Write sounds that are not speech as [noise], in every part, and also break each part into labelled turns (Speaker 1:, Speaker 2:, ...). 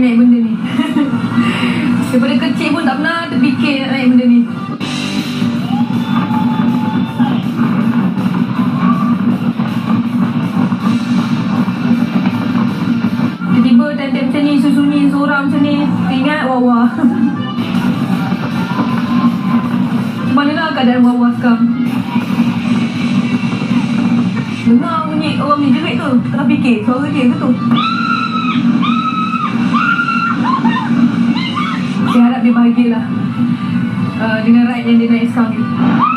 Speaker 1: naik benda ni. [laughs] Daripada kecil pun tak pernah terfikir nak naik benda ni. Tiba-tiba time-time macam ni, sunyi seorang macam ni. Ingat wah-wah. [laughs] Macam mana lah keadaan wah-wah sekarang? Dengar bunyi orang ni jerit tu. Tengah fikir suara dia ke tu? Saya harap dia bahagialah uh, dengan ride yang dia naik sekarang ni.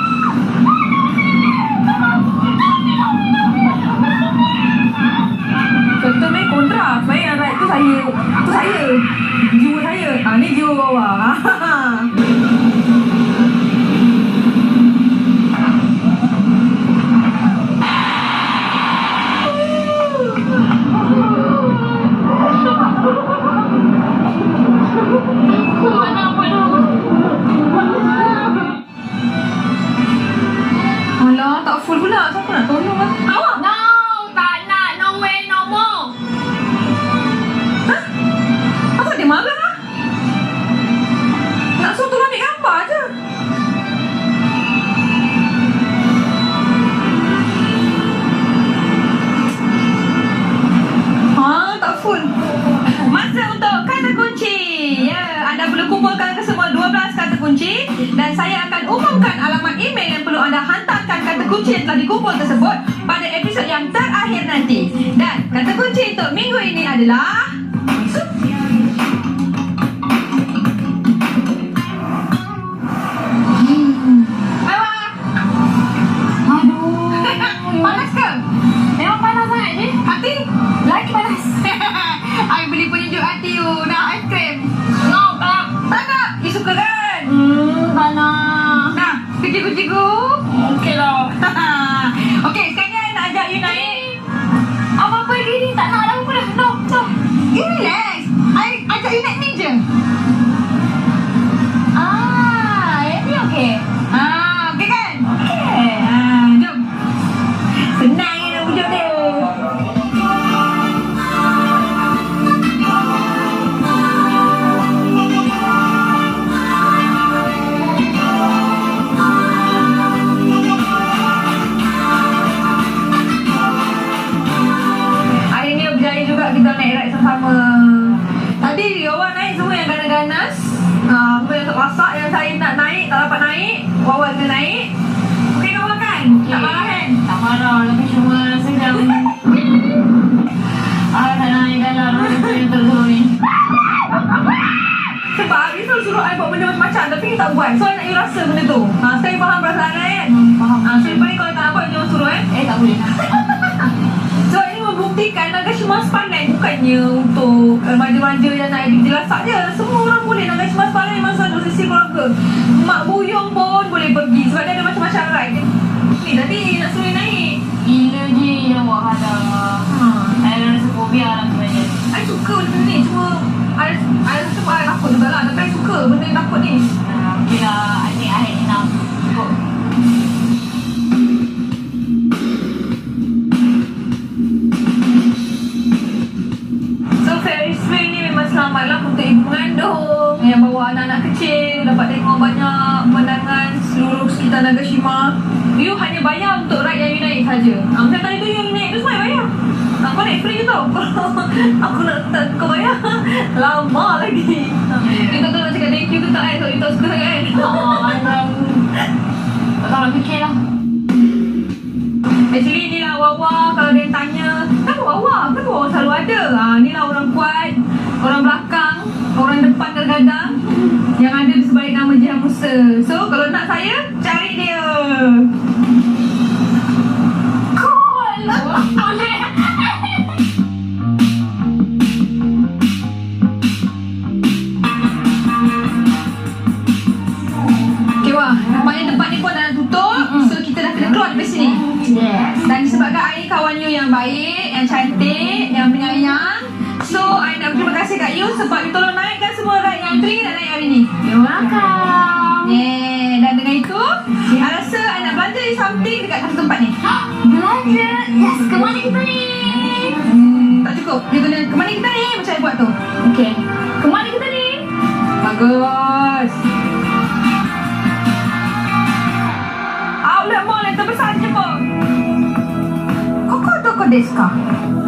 Speaker 1: Alamat email yang perlu anda hantarkan kata kunci yang telah dikumpul tersebut Pada episod yang terakhir nanti. Dan kata kunci untuk minggu ini adalah you masak yang saya nak naik Tak dapat naik Wawa kena naik Okey kau kan? Tak marah kan?
Speaker 2: Tak marah. Tapi cuma sedang... [laughs] Ah, tak naik dalam. Apa yang terlalu ni?
Speaker 1: Sebab dia selalu suruh I buat benda macam-macam Tapi tak buat So I nak you rasa benda tu ha, you faham perasaan I kan?
Speaker 2: Hmm, faham.
Speaker 1: Ha, so lepas ni kalau tak buat jangan suruh eh
Speaker 2: Eh, tak boleh lah. [laughs]
Speaker 1: So ini membuktikan Nagashima pandai Bukannya untuk Remaja-remaja yang nak edit jelasak je Mak buyung pun boleh pergi Sebab dia ada macam-macam ride Ni tadi nak suruh naik
Speaker 2: Gila je awak ada.
Speaker 1: ha.
Speaker 2: Saya rasa fobia lah sebenarnya.
Speaker 1: I suka benda ni Cuma I, I rasa I takut juga lah Tapi I suka benda yang takut ni
Speaker 2: Ah, Okey lah.
Speaker 1: Sekitar Nagashima You hanya bayar untuk ride yang you naik saja. ha, Macam tadi tu yang you naik tu semua bayar ha, Kau naik free tau [laughs] Aku nak tak, kau bayar [laughs] Lama lagi ha, You tak tahu nak cakap thank you ke tak kan Sebab you tak suka sangat kan
Speaker 2: Oh, [laughs] macam... Tak tahu nak fikir lah.
Speaker 1: Actually ni lah Wawa Kalau dia tanya Kenapa Wawa? Kenapa Wawa selalu ada? Ha, ni lah orang kuat Orang belakang Orang depan kadang-kadang Yang ada sebalik nama Jihan Musa So kalau nak saya Cari dia ni
Speaker 2: You're welcome
Speaker 1: Yeay Dan dengan itu Saya okay. rasa I nak belanja ni something dekat satu tempat ni
Speaker 2: Belanja? Yes, ke mana kita ni?
Speaker 1: Hmm, tak cukup Dia kena ke mana kita ni? Macam I buat tu
Speaker 2: Okay Ke mana kita ni?
Speaker 1: Bagus Outlet mall yang terbesar je pun Kau kau tahu kau?